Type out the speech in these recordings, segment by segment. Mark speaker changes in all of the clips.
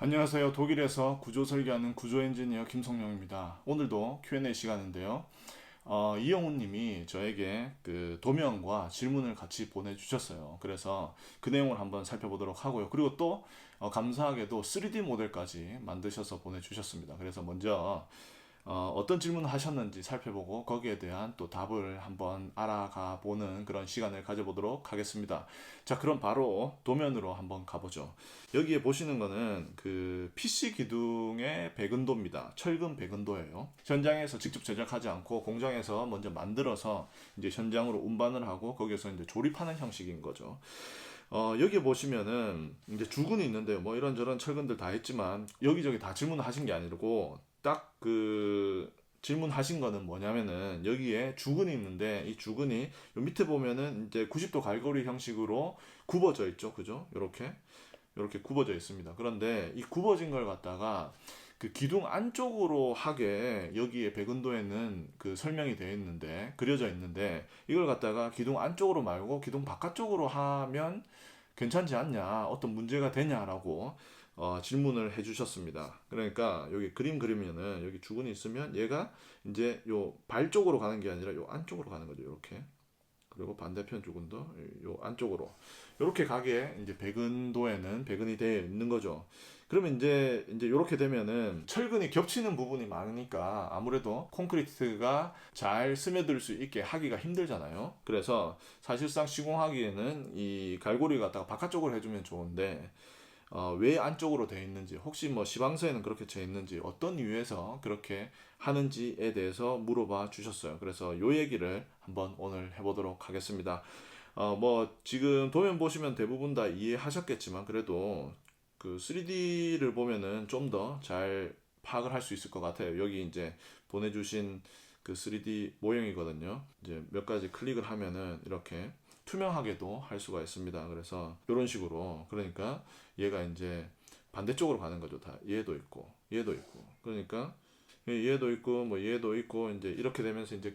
Speaker 1: 안녕하세요. 독일에서 구조 설계하는 구조 엔지니어 김성룡입니다. 오늘도 Q&A 시간인데요. 어, 이영훈 님이 저에게 그 도면과 질문을 같이 보내주셨어요. 그래서 그 내용을 한번 살펴보도록 하고요. 그리고 또 어, 감사하게도 3D 모델까지 만드셔서 보내주셨습니다. 그래서 먼저 어, 어떤 질문을 하셨는지 살펴보고 거기에 대한 또 답을 한번 알아가 보는 그런 시간을 가져보도록 하겠습니다. 자, 그럼 바로 도면으로 한번 가보죠. 여기에 보시는 거는 그 PC 기둥의 백은도입니다. 철근 백은도예요. 현장에서 직접 제작하지 않고 공장에서 먼저 만들어서 이제 현장으로 운반을 하고 거기에서 이제 조립하는 형식인 거죠. 어, 여기 보시면은 이제 주근이 있는데요. 뭐 이런저런 철근들 다 했지만 여기저기 다 질문하신 게 아니고 딱 그 질문하신 거는 뭐냐면은 여기에 주근이 있는데 이 주근이 요 밑에 보면은 이제 90도 갈고리 형식으로 굽어져 있죠. 그죠? 요렇게 요렇게 굽어져 있습니다. 그런데 이 굽어진 걸 갖다가 그 기둥 안쪽으로 하게 여기에 백은도에는 그 설명이 되어 있는데 그려져 있는데 이걸 갖다가 기둥 안쪽으로 말고 기둥 바깥쪽으로 하면 괜찮지 않냐 어떤 문제가 되냐라고 어, 질문을 해주셨습니다. 그러니까 여기 그림 그리면은 여기 주근이 있으면 얘가 이제 요 발 쪽으로 가는 게 아니라 요 안쪽으로 가는 거죠. 이렇게 그리고 반대편 주근도 요 안쪽으로 이렇게 가게 이제 백은도에는 백은이 되어 있는 거죠. 그러면 이제 이제 이렇게 되면은 철근이 겹치는 부분이 많으니까 아무래도 콘크리트가 잘 스며들 수 있게 하기가 힘들잖아요. 그래서 사실상 시공하기에는 이 갈고리 갖다가 바깥쪽으로 해주면 좋은데 어, 왜 안쪽으로 되어 있는지 혹시 뭐 시방서에는 그렇게 되어 있는지 어떤 이유에서 그렇게 하는지에 대해서 물어봐 주셨어요. 그래서 요 얘기를 한번 오늘 해보도록 하겠습니다. 어, 뭐 지금 도면 보시면 대부분 다 이해하셨겠지만 그래도 그 3D를 보면은 좀 더 잘 파악을 할 수 있을 것 같아요. 여기 이제 보내주신 그 3D 모형이거든요. 이제 몇 가지 클릭을 하면은 이렇게 투명하게도 할 수가 있습니다. 그래서 이런 식으로 그러니까 얘가 이제 반대쪽으로 가는 거죠. 다 얘도 있고 얘도 있고 그러니까 얘도 있고 뭐 얘도 있고 이제 이렇게 되면서 이제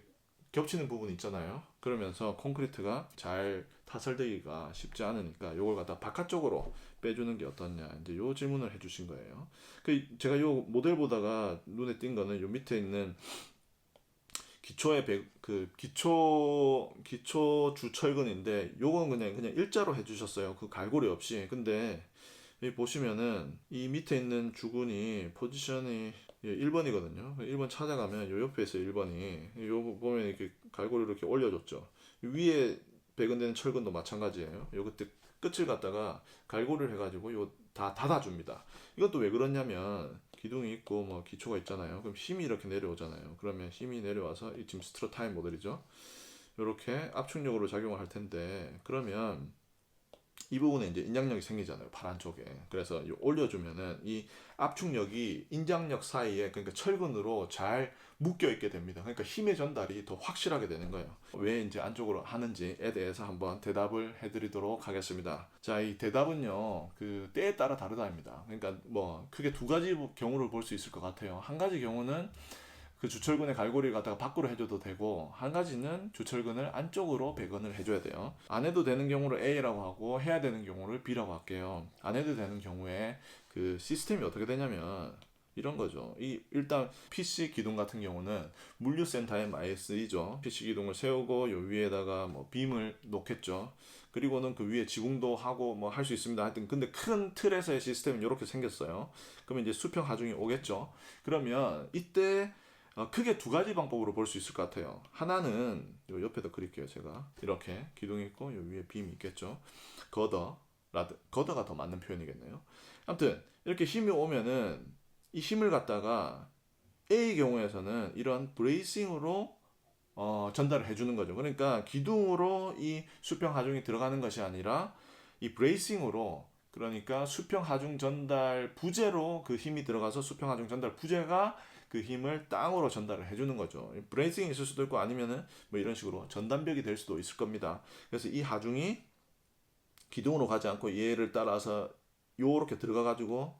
Speaker 1: 겹치는 부분이 있잖아요. 그러면서 콘크리트가 잘 타설되기가 쉽지 않으니까 요걸 갖다 바깥쪽으로 빼주는 게 어떻냐 이제 요 질문을 해주신 거예요. 그 제가 요 모델 보다가 눈에 띈 거는 요 밑에 있는 기초의 백, 그 기초 기초 주철근인데 요건 그냥 그냥 일자로 해주셨어요. 그 갈고리 없이. 근데 여기 보시면은 이 밑에 있는 주근이 포지션이 1번이거든요. 1번 찾아가면 요 옆에 있어요. 1번이. 요 보면 이렇게 갈고리를 이렇게 올려줬죠. 위에 백은되는 철근도 마찬가지예요. 요 그때 끝을 갖다가 갈고리를 해가지고 요 다 닫아줍니다. 이것도 왜 그러냐면 기둥이 있고 뭐 기초가 있잖아요. 그럼 힘이 이렇게 내려오잖아요. 그러면 힘이 내려와서 이 지금 스트로 타임 모델이죠. 이렇게 압축력으로 작용을 할 텐데 그러면 이 부분에 이제 인장력이 생기잖아요. 파란 쪽에. 그래서 이 올려주면은 이 압축력이 인장력 사이에 그러니까 철근으로 잘 묶여 있게 됩니다. 그러니까 힘의 전달이 더 확실하게 되는 거예요. 왜 이제 안쪽으로 하는지에 대해서 한번 대답을 해드리도록 하겠습니다. 자, 이 대답은요, 그 때에 따라 다르다입니다. 그러니까 뭐 크게 두 가지 경우를 볼 수 있을 것 같아요. 한 가지 경우는 그 주철근의 갈고리를 갖다가 밖으로 해줘도 되고 한 가지는 주철근을 안쪽으로 배건을 해줘야 돼요. 안 해도 되는 경우를 A라고 하고 해야 되는 경우를 B라고 할게요. 안 해도 되는 경우에 그 시스템이 어떻게 되냐면 이런 거죠. 이 일단 PC 기둥 같은 경우는 물류센터에 많이 쓰이죠. PC 기둥을 세우고 요 위에다가 뭐 빔을 놓겠죠. 그리고는 그 위에 지붕도 하고 뭐 할 수 있습니다. 하여튼 근데 큰 틀에서의 시스템은 이렇게 생겼어요. 그러면 이제 수평 하중이 오겠죠. 그러면 이때 어, 크게 두 가지 방법으로 볼 수 있을 것 같아요. 하나는 요 옆에다 그릴게요. 제가 이렇게 기둥이 있고 요 위에 빔이 있겠죠. 거더 라드 거더가 더 맞는 표현이겠네요. 아무튼 이렇게 힘이 오면은 이 힘을 갖다가 A 경우에서는 이런 브레이싱으로 어, 전달을 해주는 거죠. 그러니까 기둥으로 이 수평 하중이 들어가는 것이 아니라 이 브레이싱으로 그러니까 수평 하중 전달 부재로 그 힘이 들어가서 수평 하중 전달 부재가 그 힘을 땅으로 전달을 해주는 거죠. 브레이싱이 있을 수도 있고 아니면은 뭐 이런 식으로 전단벽이 될 수도 있을 겁니다. 그래서 이 하중이 기둥으로 가지 않고 얘를 따라서 요렇게 들어가 가지고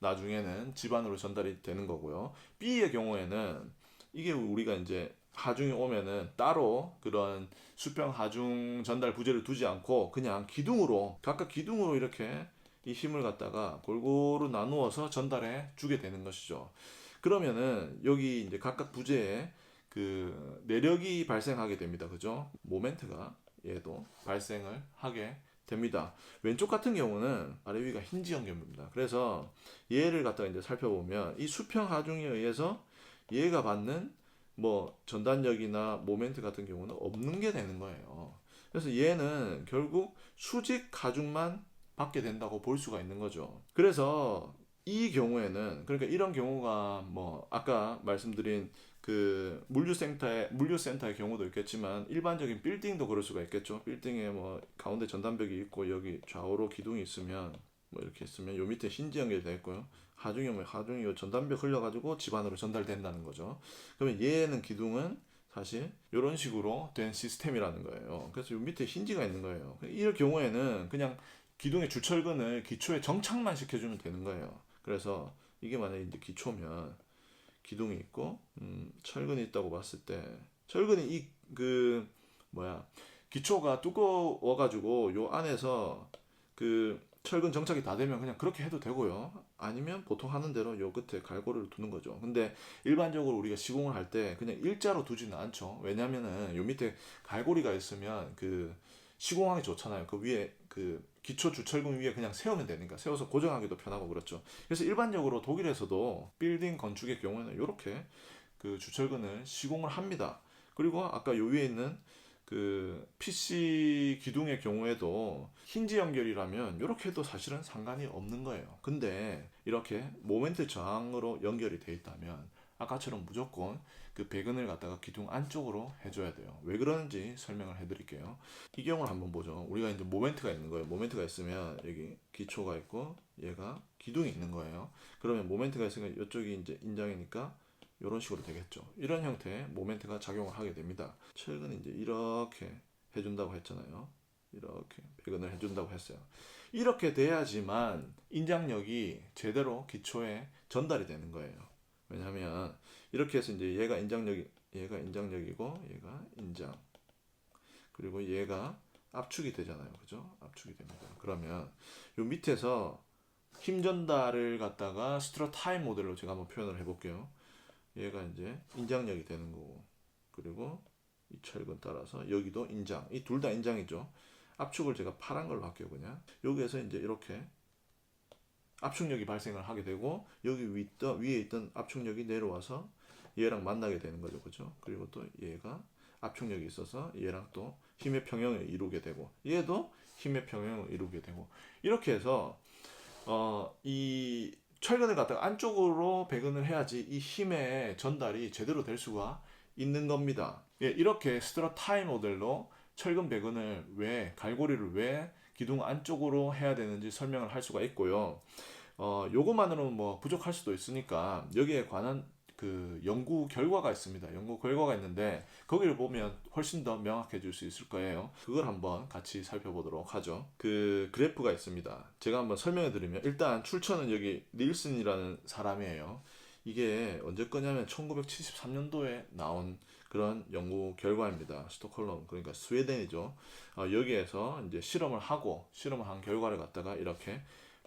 Speaker 1: 나중에는 집안으로 전달이 되는 거고요. B의 경우에는 이게 우리가 이제 하중이 오면은 따로 그런 수평 하중 전달 부재를 두지 않고 그냥 기둥으로 각각 기둥으로 이렇게 이 힘을 갖다가 골고루 나누어서 전달해 주게 되는 것이죠. 그러면은 여기 이제 각각 부재에 그 내력이 발생하게 됩니다. 그죠? 모멘트가 얘도 발생을 하게 됩니다. 왼쪽 같은 경우는 아래 위가 힌지 연결입니다. 그래서 얘를 갖다가 이제 살펴보면 이 수평 하중에 의해서 얘가 받는 뭐 전단력이나 모멘트 같은 경우는 없는 게 되는 거예요. 그래서 얘는 결국 수직 가중만 받게 된다고 볼 수가 있는 거죠. 그래서 이 경우에는 그러니까 이런 경우가 뭐 아까 말씀드린 그 물류센터의 물류센터의 경우도 있겠지만 일반적인 빌딩도 그럴 수가 있겠죠. 빌딩에 뭐 가운데 전단벽이 있고 여기 좌우로 기둥이 있으면 뭐 이렇게 있으면 요 밑에 힌지 연결되어 있고요. 하중이 뭐 하중이 요 전단벽 흘려가지고 집 안으로 전달된다는 거죠. 그러면 얘는 기둥은 사실 이런 식으로 된 시스템이라는 거예요. 그래서 요 밑에 힌지가 있는 거예요. 이럴 경우에는 그냥 기둥의 주철근을 기초에 정착만 시켜주면 되는 거예요. 그래서 이게 만약에 이제 기초면 기둥이 있고 음, 철근이 있다고 봤을 때 철근이 이 그 뭐야 기초가 두꺼워 가지고 요 안에서 그 철근 정착이 다 되면 그냥 그렇게 해도 되고요. 아니면 보통 하는 대로 요 끝에 갈고리를 두는 거죠. 근데 일반적으로 우리가 시공을 할 때 그냥 일자로 두지는 않죠. 왜냐면은 요 밑에 갈고리가 있으면 그 시공하기 좋잖아요. 그 위에 그 기초 주철근 위에 그냥 세우면 되니까 세워서 고정하기도 편하고 그렇죠. 그래서 일반적으로 독일에서도 빌딩 건축의 경우에는 이렇게 그 주철근을 시공을 합니다. 그리고 아까 요 위에 있는 그 PC 기둥의 경우에도 힌지 연결이라면 이렇게 해도 사실은 상관이 없는 거예요. 근데 이렇게 모멘트 저항으로 연결이 돼 있다면 아까처럼 무조건 그 배근을 갖다가 기둥 안쪽으로 해줘야 돼요. 왜 그러는지 설명을 해드릴게요. 이 경우를 한번 보죠. 우리가 이제 모멘트가 있는 거예요. 모멘트가 있으면 여기 기초가 있고 얘가 기둥이 있는 거예요. 그러면 모멘트가 있으니까 이쪽이 이제 인장이니까 이런 식으로 되겠죠. 이런 형태의 모멘트가 작용을 하게 됩니다. 철근 이제 이렇게 해준다고 했잖아요. 이렇게 배근을 해준다고 했어요. 이렇게 돼야지만 인장력이 제대로 기초에 전달이 되는 거예요. 왜냐하면 이렇게 해서 이제 얘가 인장력이 얘가 인장력이고 얘가 인장 그리고 얘가 압축이 되잖아요. 그죠? 압축이 됩니다. 그러면 요 밑에서 힘 전달을 갖다가 스트러 타임 모델로 제가 한번 표현을 해볼게요. 얘가 이제 인장력이 되는 거고. 그리고 이 철근 따라서 여기도 인장. 이 둘 다 인장이죠. 압축을 제가 파란 걸로 할게요 그냥. 여기에서 이제 이렇게 압축력이 발생을 하게 되고 여기 위 있던, 위에 있던 압축력이 내려와서 얘랑 만나게 되는 거죠 그죠? 그리고 또 얘가 압축력이 있어서 얘랑 또 힘의 평형을 이루게 되고 얘도 힘의 평형을 이루게 되고. 이렇게 해서 어 이 철근을 갖다가 안쪽으로 배근을 해야지 이 힘의 전달이 제대로 될 수가 있는 겁니다. 예, 이렇게 스트러 타임 모델로 철근 배근을 왜 갈고리를 왜 기둥 안쪽으로 해야 되는지 설명을 할 수가 있고요. 어, 요것만으로는 뭐 부족할 수도 있으니까 여기에 관한 그 연구 결과가 있습니다. 연구 결과가 있는데 거기를 보면 훨씬 더 명확해질 수 있을 거예요. 그걸 한번 같이 살펴보도록 하죠. 그 그래프가 있습니다. 제가 한번 설명해 드리면 일단 출처는 여기 닐슨이라는 사람이에요. 이게 언제 거냐면 1973년도에 나온 그런 연구 결과입니다. 스톡홀름 그러니까 스웨덴이죠. 어, 여기에서 이제 실험을 하고 실험을 한 결과를 갖다가 이렇게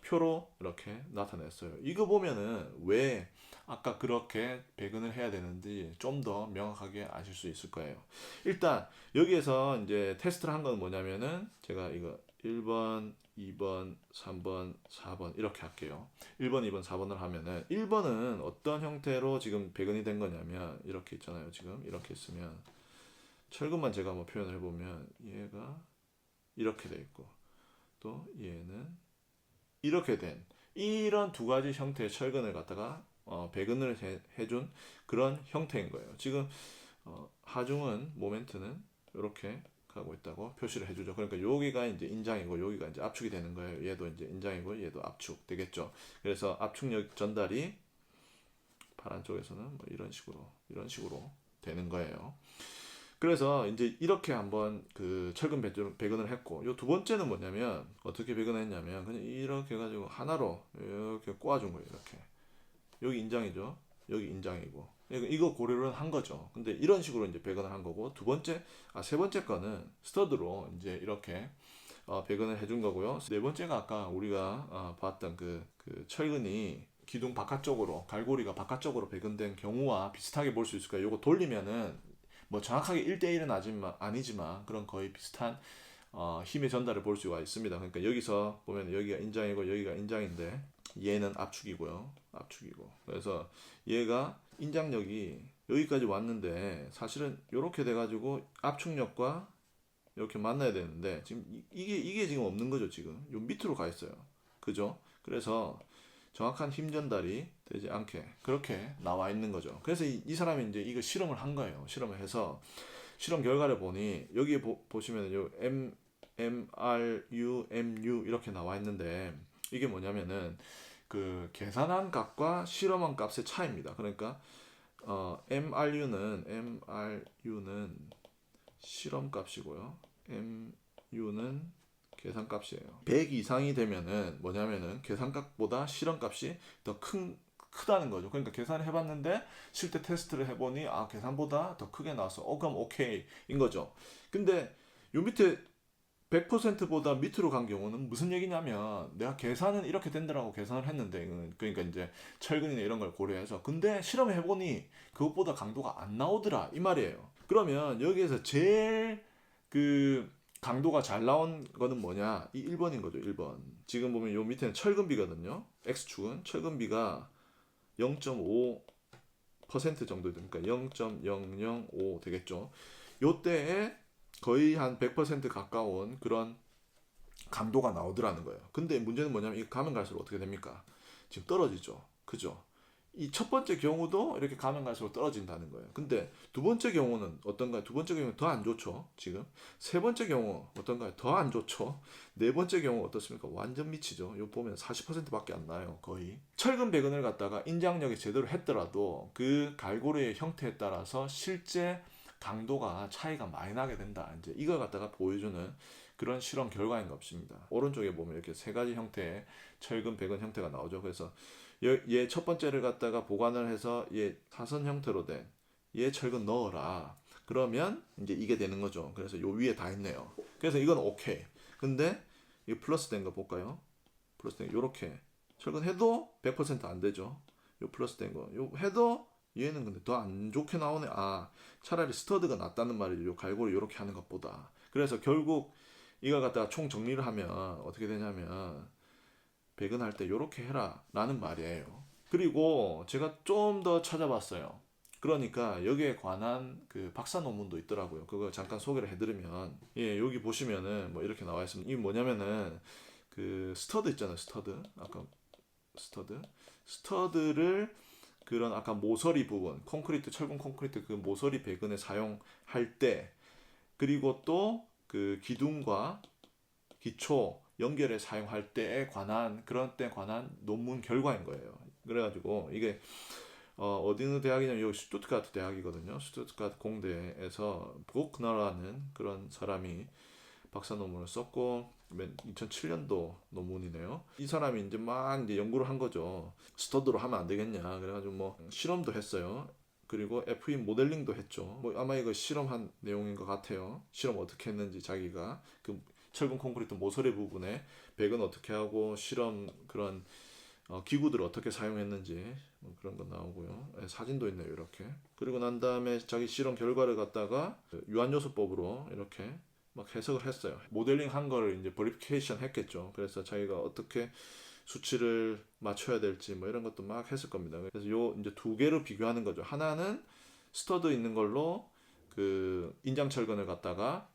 Speaker 1: 표로 이렇게 나타냈어요. 이거 보면은 왜 아까 그렇게 배근을 해야 되는지 좀 더 명확하게 아실 수 있을 거예요. 일단 여기에서 이제 테스트를 한 건 뭐냐면은 제가 이거 1번, 2번, 3번, 4번 이렇게 할게요. 1번, 2번, 4번을 하면은 1번은 어떤 형태로 지금 배근이 된 거냐면 이렇게 있잖아요. 지금 이렇게 있으면 철근만 제가 한번 표현을 해보면 얘가 이렇게 돼 있고 또 얘는 이렇게 된 이런 두 가지 형태의 철근을 갖다가 어, 배근을 해, 준 그런 형태인 거예요. 지금 어, 하중은 모멘트는 이렇게 가고 있다고 표시를 해주죠. 그러니까 여기가 이제 인장이고 여기가 이제 압축이 되는 거예요. 얘도 이제 인장이고 얘도 압축 되겠죠. 그래서 압축력 전달이 파란 쪽에서는 뭐 이런 식으로 이런 식으로 되는 거예요. 그래서 이제 이렇게 한번 그 철근 배근을 했고 요 두 번째는 뭐냐면 어떻게 배근했냐면 그냥 이렇게 해가지고 하나로 이렇게 꼬아준 거예요. 이렇게 여기 인장이죠. 여기 인장이고 이거 고려를 한 거죠. 근데 이런 식으로 이제 배근을 한 거고 두 번째 아 세 번째 거는 스터드로 이제 이렇게 어, 배근을 해준 거고요. 네 번째가 아까 우리가 어, 봤던 그, 그 철근이 기둥 바깥쪽으로 갈고리가 바깥쪽으로 배근된 경우와 비슷하게 볼 수 있을 거예요. 요거 돌리면은 뭐 정확하게 1대1은 아니지만, 아니지만 그런 거의 비슷한 어, 힘의 전달을 볼 수가 있습니다. 그러니까 여기서 보면 여기가 인장이고 여기가 인장인데 얘는 압축이고요. 압축이고. 그래서 얘가 인장력이 여기까지 왔는데 사실은 이렇게 돼가지고 압축력과 이렇게 만나야 되는데 지금 이- 이게 이게 지금 없는 거죠 지금. 요 밑으로 가 있어요. 그죠? 그래서 정확한 힘 전달이 되지 않게 그렇게 나와 있는 거죠. 그래서 이, 이 사람이 이제 이거 실험을 한 거예요. 실험을 해서 실험 결과를 보니 여기에 보, 보시면 요 M M R U M U 이렇게 나와 있는데 이게 뭐냐면은 그 계산한 값과 실험한 값의 차이입니다 그러니까 어, MRU는 MRU는 실험 값이고요. MU는 계산 값이에요. 100 이상이 되면은 뭐냐면은 계산 값보다 실험 값이 더 큰 크다는 거죠. 그러니까 계산을 해봤는데 실제 테스트를 해보니 아 계산보다 더 크게 나왔어. 어 그럼 오케이인 거죠. 근데 요 밑에 100%보다 밑으로 간 경우는 무슨 얘기냐면 내가 계산은 이렇게 된다라고 계산을 했는데 그러니까 이제 철근이나 이런 걸 고려해서 근데 실험해 해보니 그것보다 강도가 안 나오더라 이 말이에요. 그러면 여기에서 제일 그 강도가 잘 나온 거는 뭐냐? 이 1번인 거죠. 1번. 지금 보면 요 밑에는 철근비거든요. X축은 철근비가 0.5% 정도 되니까 0.005 되겠죠. 요때에 거의 한 100% 가까운 그런 강도가 나오더라는 거예요. 근데 문제는 뭐냐면 이거 가면 갈수록 어떻게 됩니까? 지금 떨어지죠. 그죠? 이 첫 번째 경우도 이렇게 가면 갈수록 떨어진다는 거예요. 근데 두 번째 경우는 어떤가요? 두 번째 경우는 더 안 좋죠. 지금 세 번째 경우 어떤가요? 더 안 좋죠. 네 번째 경우 어떻습니까? 완전 미치죠. 요 보면 40%밖에 안 나요. 거의. 철근 배근을 갖다가 인장력이 제대로 했더라도 그 갈고리의 형태에 따라서 실제 강도가 차이가 많이 나게 된다. 이제 이걸 갖다가 보여주는 그런 실험 결과인 것입니다. 오른쪽에 보면 이렇게 세 가지 형태의 철근 배근 형태가 나오죠. 그래서 얘 첫 번째를 갖다가 보관을 해서 얘 사선 형태로 된 얘 철근 넣어라. 그러면 이제 이게 되는 거죠. 그래서 요 위에 다 있네요. 그래서 이건 오케이. 근데 이 플러스 된 거 볼까요? 플러스 된거 요렇게 철근 해도 100%안 되죠. 요 플러스 된 거. 요 해도 얘는 근데 더 안 좋게 나오네. 아, 차라리 스터드가 낫다는 말이죠. 요 갈고리 요렇게 하는 것보다. 그래서 결국 이걸 갖다가 총 정리를 하면 어떻게 되냐면 배근할 때 요렇게 해라 라는 말이에요. 그리고 제가 좀 더 찾아봤어요. 그러니까 여기에 관한 그 박사 논문도 있더라고요. 그거 잠깐 소개를 해드리면 예 여기 보시면은 뭐 이렇게 나와 있습니다. 이게 뭐냐면은 그 스터드 있잖아요. 스터드 아까 스터드 스터드를 그런 아까 모서리 부분 콘크리트 철근 콘크리트 그 모서리 배근에 사용할 때 그리고 또 그 기둥과 기초 연결에 사용할 때에 관한 그런 때 관한 논문 결과인 거예요. 그래가지고 이게 어, 어디는 대학이냐면 여기 슈투트가트 대학이거든요. 슈투트가트 공대에서 보크너라는 그런 사람이 박사 논문을 썼고 2007년도 논문이네요. 이 사람이 이제 막 이제 연구를 한 거죠. 스터드로 하면 안 되겠냐. 그래가지고 뭐 실험도 했어요. 그리고 FE 모델링도 했죠. 뭐 아마 이거 실험한 내용인 것 같아요. 실험 어떻게 했는지 자기가 그 철근 콘크리트 모서리 부분에 백은 어떻게 하고 실험 그런 어, 기구들을 어떻게 사용했는지 뭐 그런 거 나오고요. 예, 사진도 있네요, 이렇게. 그리고 난 다음에 자기 실험 결과를 갖다가 그 유한요소법으로 이렇게 막 해석을 했어요. 모델링 한 거를 이제 버리피케이션 했겠죠. 그래서 자기가 어떻게 수치를 맞춰야 될지 뭐 이런 것도 막 했을 겁니다. 그래서 요 이제 두 개로 비교하는 거죠. 하나는 스터드 있는 걸로 그 인장 철근을 갖다가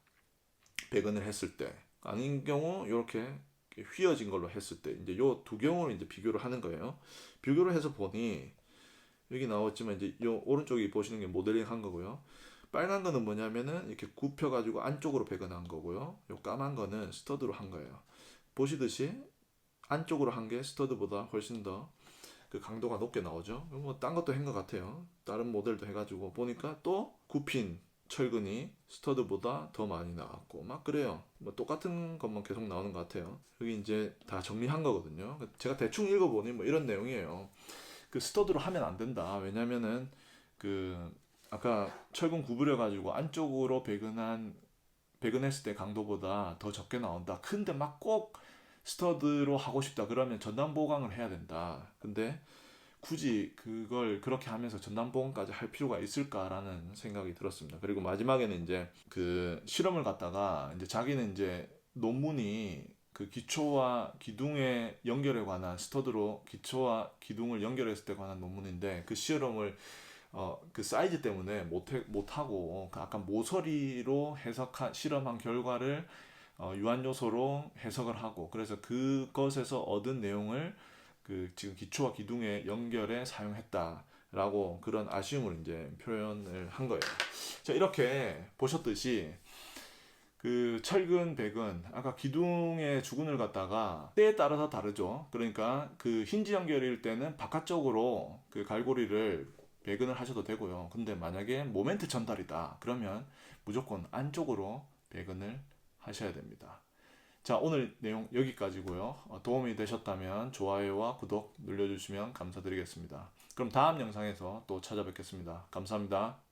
Speaker 1: 배근을 했을 때 아닌 경우 이렇게 휘어진 걸로 했을 때 이제 요 두 경우를 이제 비교를 하는 거예요. 비교를 해서 보니 여기 나왔지만 이제 요 오른쪽에 보시는 게 모델링 한 거고요. 빨간 거는 뭐냐면은 이렇게 굽혀 가지고 안쪽으로 배근한 거고요. 요 까만 거는 스터드로 한 거예요. 보시듯이 안쪽으로 한 게 스터드보다 훨씬 더 그 강도가 높게 나오죠. 뭐 딴 것도 한 것 같아요. 다른 모델도 해가지고 보니까 또 굽힌 철근이 스터드보다 더 많이 나왔고 막 그래요. 뭐 똑같은 것만 계속 나오는 것 같아요. 여기 이제 다 정리한 거거든요. 제가 대충 읽어보니 뭐 이런 내용이에요. 그 스터드로 하면 안 된다. 왜냐면은 그 아까 철근 구부려 가지고 안쪽으로 배근한 배근했을 때 강도보다 더 적게 나온다. 근데 막 꼭 스터드로 하고 싶다. 그러면 전담 보강을 해야 된다. 근데 굳이 그걸 그렇게 하면서 전담 보강까지 할 필요가 있을까라는 생각이 들었습니다. 그리고 마지막에는 이제 그 실험을 갖다가 이제 자기는 이제 논문이 그 기초와 기둥의 연결에 관한 스터드로 기초와 기둥을 연결했을 때 관한 논문인데 그 실험을 어 그 사이즈 때문에 못못 하고 그 약간 모서리로 해석한 실험한 결과를 어, 유한 요소로 해석을 하고 그래서 그것에서 얻은 내용을 그 지금 기초와 기둥의 연결에 사용했다라고 그런 아쉬움을 이제 표현을 한 거예요. 자 이렇게 보셨듯이 그 철근, 백은 아까 기둥의 주근을 갖다가 때에 따라서 다르죠. 그러니까 그 힌지 연결일 때는 바깥쪽으로 그 갈고리를 배근을 하셔도 되고요. 근데 만약에 모멘트 전달이다. 그러면 무조건 안쪽으로 배근을 하셔야 됩니다. 자, 오늘 내용 여기까지고요. 어, 도움이 되셨다면 좋아요와 구독 눌러주시면 감사드리겠습니다. 그럼 다음 영상에서 또 찾아뵙겠습니다. 감사합니다.